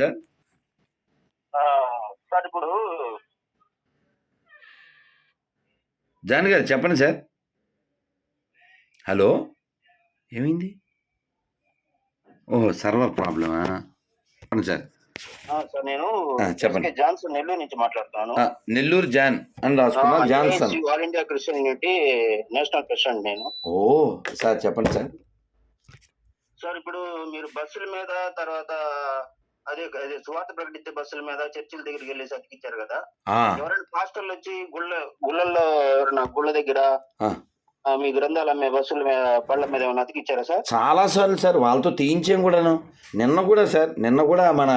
Sir? Sir ఇప్పుడు John గారు చెప్పండి సార్. హలో? ఏమైంది? ఓహో సర్వర్ ప్రాబ్లమా? చెప్పండి సార్. సార్ నేను చెప్పండి. జాన్సన్ నెల్లూరు నుంచి మాట్లాడుతున్నాను. నెల్లూరు జాన్ అని రాసుకున్నా Johnson all India Christian unity national president నేను. ఓ సార్ చెప్పండి సార్. సార్ ఇప్పుడు మీరు బస్సుల మీద తర్వాత అదే అదే సువార్త ప్రకటించే బస్సుల మీద చర్చిల దగ్గరికి వెళ్ళి అతికిచ్చారు కదా. ఎవరైనా పాస్టర్లు వచ్చి గుళ్ళ గుళ్ళల్లో ఎవరైనా గుళ్ళ దగ్గర మీ గ్రంథాలు అమ్మే బస్సుల మీద పళ్ళ మీద ఏమైనా అతికిచ్చారా సార్? చాలా సార్లు సార్ వాళ్ళతో తీయించాం కూడాను. నిన్న కూడా సార్ నిన్న కూడా మన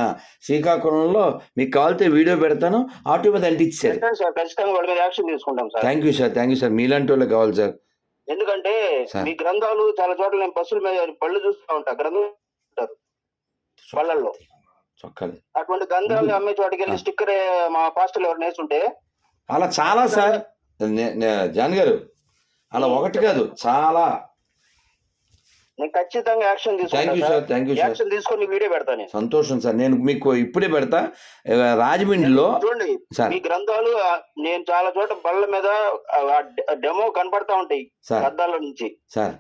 శ్రీకాకుళంలో మీకు కావాలితే వీడియో పెడతాను ఆటో మీద అంటించారు సార్ ఖచ్చితంగా వాళ్ళ మీద యాక్షన్ తీసుకుంటాం sir. Thank you sir thank you sir. మీలాంటి వాళ్ళే కావాలి సార్. ఎందుకంటే. మీ గ్రంథాలు చాలా చోట్ల నేను బస్సుల మీద పళ్ళు చూస్తూ ఉంటా గ్రంథం పళ్ళల్లో. చొక్కాలి అటువంటి గ్రంథాలు అమ్మే చోటకి వెళ్ళి స్టిక్కర్ మా పాస్టర్లు ఎవరు నేస్తుంటే అలా చాలా సార్. జాన్ గారు అలా ఒకటి కాదు చాలా. నేను ఖచ్చితంగా యాక్షన్ తీసుకుంటాను యాక్షన్ తీసుకొని వీడియో పెడతాను సంతోషం సార్. నేను మీకు ఇప్పుడే పెడతా. రాజమండ్రిలో చూడండి సార్. మీ గ్రంథాలు నేను చాలా చోట బళ్ళ మీద డెమో కనపడతా ఉంటాయి అద్దాల నుంచి. సార్.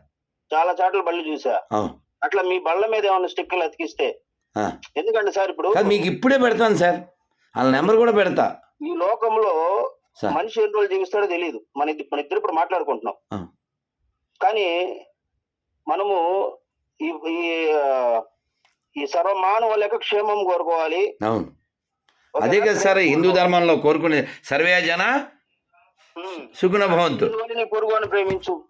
చాలా చోట్ల బళ్ళు చూసా. అట్లా మీ బళ్ళ మీద ఏమైనా స్టిక్కర్లు అతికిస్తే. ఎందుకంటే సార్ ఇప్పుడు మీకు ఇప్పుడే పెడతాను సార్. వాళ్ళ నెంబర్ కూడా పెడతా. ఈ లోకంలో మనిషి ఎన్ని రోజులు జీవిస్తాడో తెలియదు మన ఇద్దరు మన ఇద్దరు ఇప్పుడు మాట్లాడుకుంటున్నాం. కానీ మనము ఈ ఈ సర్వమానవ లెక్క క్షేమం కోరుకోవాలి. అవును. అదే కదా సార్ హిందూ ధర్మంలో కోరుకునే సర్వే జన. సుగుణ భవంతు. పొరుగు అని ప్రేమించు.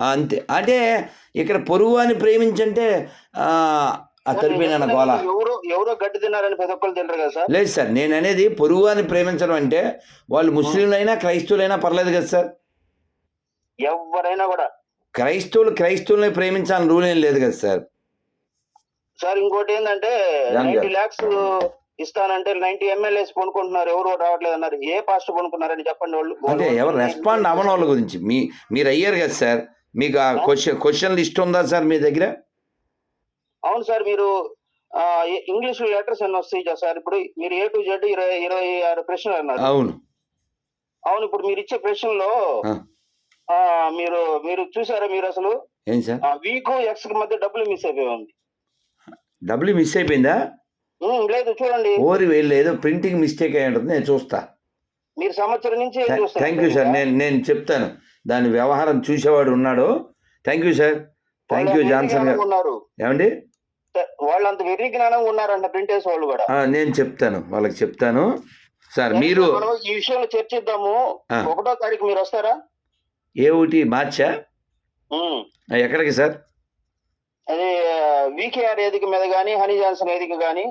అంతే. అంటే ఇక్కడ పొరుగు అని ప్రేమించంటే తరిపోయిన గోల? ఎవరో ఎవరో గడ్డి తిన్నారని ప్రతి ఒక్కరు తినరు కదా సార్? లేదు సార్ నేను అనేది పొరుగు అని ప్రేమించడం అంటే వాళ్ళు ముస్లింలైనా క్రైస్తవులైనా పర్లేదు కదా సార్. ఎవరైనా కూడా. క్రైస్తవులు క్రైస్తవుల్ని ప్రేమించాలని రూల్ ఏం లేదు కదా సార్. సార్ ఇంకోటి ఏంటంటే. నైన్టీ ల్యాక్స్ ఇస్తానంటే నైన్టీ ఎమ్మెల్యేస్ కొనుక్కుంటున్నారు ఎవరు రావట్లేదు అన్నారు ఏ పాస్ట్ కొనుక్కున్నారని చెప్పండి వాళ్ళు. అంటే ఎవరు రెస్పాండ్ అవ్వని వాళ్ళ గురించి. మీ మీరు అయ్యారు కదా సార్. మీకు ఆ క్వశ్చన్ క్వశ్చన్ లిస్ట్ ఉందా సార్ మీ దగ్గర? అవును సార్ మీరు ఇంగ్లీష్ లెటర్స్ ఎన్ని వస్తాయి కదా సార్? ఇప్పుడు మీరు ఏ టు జెడ్ ఇరవై ఇరవై ఆరు ప్రశ్నలు అన్నారు. అవును. అవును ఇప్పుడు మీరు ఇచ్చే ప్రశ్నలో మీరు మీరు చూసారా మీరు అసలు? ఏం సార్? వీక్ ఎక్స్ మధ్య డబ్బులు మిస్ అయిపోయి ఉంది డబ్బులు మిస్ అయిపోయిందా? లేదు చూడండి. ఓరి వెళ్ళి ఏదో ప్రింటింగ్ మిస్టేక్ అయి ఉంటుంది నేను చూస్తా. మీరు సంవత్సరం నుంచి థ్యాంక్ యూ సార్? నేను నేను చెప్తాను. దాని వ్యవహారం చూసేవాడు ఉన్నాడు. Thank you sir thank you Johnson గారు. ఏమండి? వాళ్ళు అంత వెర్రి జ్ఞానం ఉన్నారంట ప్రింట్ వేసే వాళ్ళు కూడా. నేను చెప్తాను వాళ్ళకి చెప్తాను. సార్ మీరు ఈ విషయంలో చర్చిద్దాము. ఒకటో తారీఖు మీరు వస్తారా? ఏ ఒకటి మార్చా? ఎక్కడికి సార్? అది వికేఆర్ వేదిక మీద కానీ హనీ జాన్సన్ వేదిక కానీ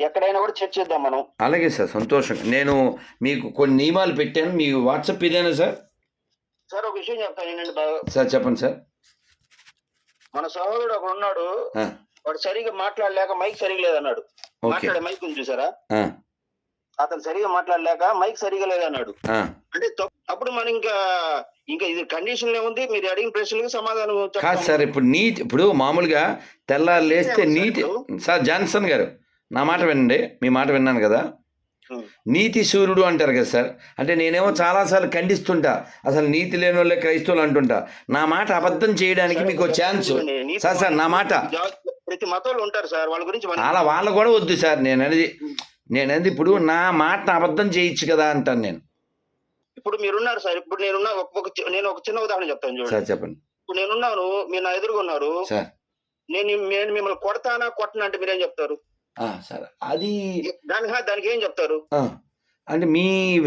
ఎక్కడైనా కూడా చర్చిద్దాం మనం. అలాగే సార్ సంతోషం నేను మీకు కొన్ని నియమాలు పెట్టాను. మీ వాట్సాప్ ఇదేనా సార్? సార్ ఒక విషయం చెప్తాను సార్ చెప్పండి సార్. మన సహోదరుడు ఒకడు ఉన్నాడు. వాడు సరిగా మాట్లాడలేక మైక్ సరిగా లేదన్నాడు. మాట్లాడే మైక్ ఉంది చూసారా? అతను సరిగా మాట్లాడలేక మైక్ సరిగా లేదన్నాడు. అంటే అప్పుడు మనం ఇంకా ఇంకా ఇది కండిషన్ ఉంది. మీరు అడిగిన ప్రశ్నలకు సమాధానం కాదు. సార్ ఇప్పుడు నీతి ఇప్పుడు మామూలుగా తెల్లారు లేస్తే ఏమో సార్ నీతి ఇప్పుడు? సార్ జాన్సన్ గారు నా మాట వినండి మీ మాట విన్నాను కదా. నీతి సూర్యుడు అంటారు కదా సార్. అంటే నేనేమో చాలాసార్లు ఖండిస్తుంటా. అసలు నీతి లేని వాళ్ళే క్రైస్తవులు అంటుంటా. నా మాట అబద్ధం చేయడానికి మీకు ఛాన్స్. సార్ సార్ నా మాట. ప్రతి మతంలో ఉంటారు సార్. వాళ్ళ గురించి అలా వాళ్ళ కూడా వద్దు సార్. నేను అనేది నేను అనేది ఇప్పుడు నా మాట అబద్ధం చేయొచ్చు కదా అంటాను నేను. ఇప్పుడు మీరున్నారు సార్. ఇప్పుడు నేనున్నా ఒక- నేను ఒక చిన్న ఉదాహరణ చెప్తాను చూడండి. సార్ చెప్పండి. ఇప్పుడు నేనున్నాను మీరు నా ఎదురుగా ఉన్నారు. సార్. నేను నేను మిమ్మల్ని కొడతానా కొట్టనా అంటే మీరేం చెప్తారు? సార్. అది దానికి దానికి ఏం చెప్తారు? అంటే మీ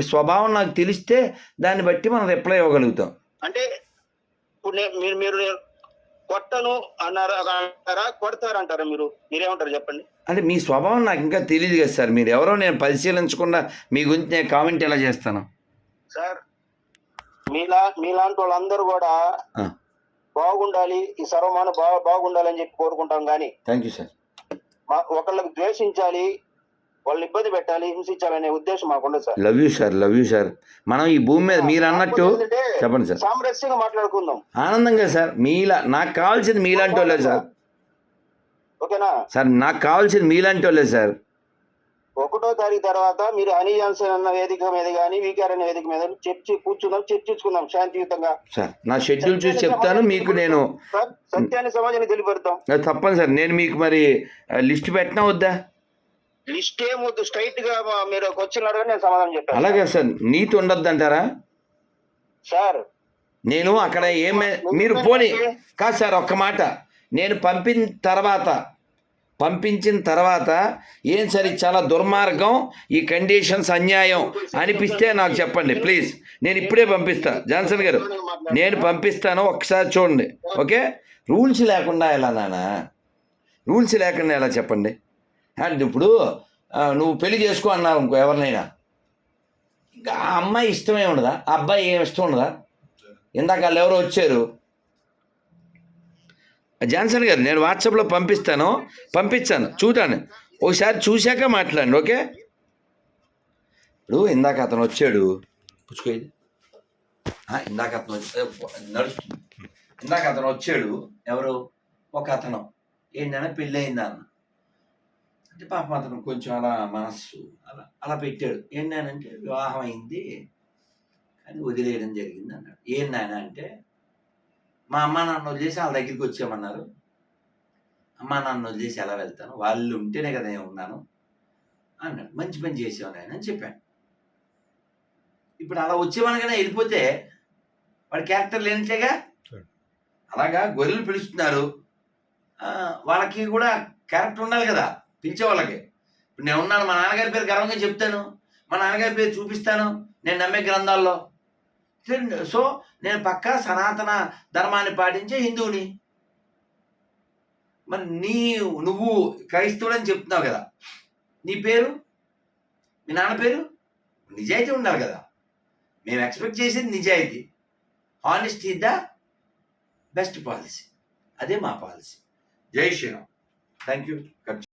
స్వభావం నాకు తెలిస్తే దాన్ని బట్టి మనం రిప్లై ఇవ్వగలుగుతాం. అంటే ఇప్పుడు మీరు మీరు కొట్టను అన్నారా అంటారా? కొడతారంటారా మీరు? మీరేమంటారు చెప్పండి. అంటే మీ స్వభావం నాకు ఇంకా తెలియదు కదా సార్. మీరు ఎవరో నేను పరిశీలించకుండా మీ గురించి నేను కామెంట్ ఎలా చేస్తాను? సార్ మీలా మీలాంటి వాళ్ళందరూ కూడా. బాగుండాలి ఈ సర్వమాన బాగా బాగుండాలని చెప్పి కోరుకుంటాం కానీ థ్యాంక్ యూ సార్ ఒకళ్ళకి ద్వేషించాలి వాళ్ళని ఇబ్బంది పెట్టాలి హింసించాలనే ఉద్దేశం మాకుండదు sir. Love you sir love you sir మనం ఈ భూమి మీద మీరు అన్నట్టు చెప్పండి సార్ సామరస్యంగా మాట్లాడుకుందాం. ఆనందంగా సార్ మీలా నాకు కావాల్సింది మీలాంటి వాళ్ళే సార్ ఓకేనా? సార్ నాకు కావాల్సింది మీలాంటి వాళ్ళే సార్ ఒకటో తారీఖు తర్వాత మీరు హనీ జాన్సన్ అన్న వేదిక మీద కానీ వీకేఆర్ అనే వేదిక మీద చర్చి కూర్చుందాం చర్చించుకుందాం శాంతియుతంగా. సార్ నా షెడ్యూల్ చూసి చెప్తాను మీకు నేను సత్యాన్ని సమాజానికి తెలియపడతాం తప్పని సార్ నేను మీకు మరి లిస్ట్ పెట్టినా వద్దా? లిస్ట్ ఏమొద్దు స్ట్రైట్గా మీరు అడగని నేను సమాధానం చెప్పాను అలాగే సార్ నీతి ఉండద్దు అంటారా సార్. నేను అక్కడ ఏమే మీరు పోని కాదు సార్ ఒక్క మాట. నేను పంపిన తర్వాత పంపించిన తర్వాత ఏం సరే చాలా దుర్మార్గం ఈ కండిషన్స్ అన్యాయం అనిపిస్తే నాకు చెప్పండి ప్లీజ్ నేను ఇప్పుడే పంపిస్తా. జాన్సన్ గారు నేను పంపిస్తాను ఒకసారి చూడండి ఓకే? రూల్స్ లేకుండా ఎలా నానా రూల్స్ లేకుండా ఎలా చెప్పండి? అంటే ఇప్పుడు నువ్వు పెళ్ళి చేసుకో అన్నావు ఇంకో ఎవరినైనా. ఇంకా ఆ అమ్మాయి ఇష్టమే ఉండదా? ఆ అబ్బాయి ఏం ఇష్టం ఉండదా? ఇందాక వాళ్ళు ఎవరో వచ్చారు జాన్సన్ గారు నేను వాట్సాప్లో పంపిస్తాను. పంపించాను. చూడాను ఒకసారి చూశాక మాట్లాడండి ఓకే? ఇప్పుడు ఇందాక అతను వచ్చాడు. పుచ్చుకోది ఇందాక అతను వచ్చి- నడుస్తుంది ఇందాక అతను వచ్చాడు. ఎవరు? ఒక అతను. ఏంటంటే పెళ్ళి అయిందా అన్న. అంటే పాపం అతను కొంచెం అలా మనస్సు అలా అలా పెట్టాడు. ఏంటంటే వివాహం అయింది. అని వదిలేయడం జరిగింది అన్నాడు. ఏం నాయన అంటే మా అమ్మ నాన్న వదిలేసి వాళ్ళ దగ్గరికి వచ్చామన్నారు అమ్మ నాన్న వదిలేసి ఎలా వెళ్తాను? వాళ్ళు ఉంటేనే కదా నేను ఉన్నాను అన్నాడు. మంచి పని చేసావు అని చెప్పాను ఇప్పుడు అలా వచ్చేవనగానే వెళ్ళిపోతే వాడి క్యారెక్టర్ లేనిట్లేగా? అలాగా గొర్రెలు పిలుస్తున్నారు. వాళ్ళకి కూడా క్యారెక్టర్ ఉండాలి కదా పిలిచే వాళ్ళకి. ఇప్పుడు నేను ఉన్నాను మా నాన్నగారి పేరు గర్వంగా చెప్తాను. మా నాన్నగారి పేరు చూపిస్తాను. నేను నమ్మే గ్రంథాల్లో. సో నేను పక్కా సనాతన ధర్మాన్ని పాటించే హిందువుని. మరి నీ నువ్వు క్రైస్తవుడని చెప్తున్నావు కదా. నీ పేరు? మీ నాన్న పేరు? నిజాయితీ ఉండాలి కదా. మేము ఎక్స్పెక్ట్ చేసేది నిజాయితీ. హానెస్టీ ద బెస్ట్ పాలసీ అదే మా పాలసీ. జై శ్రీరామ్. Thank you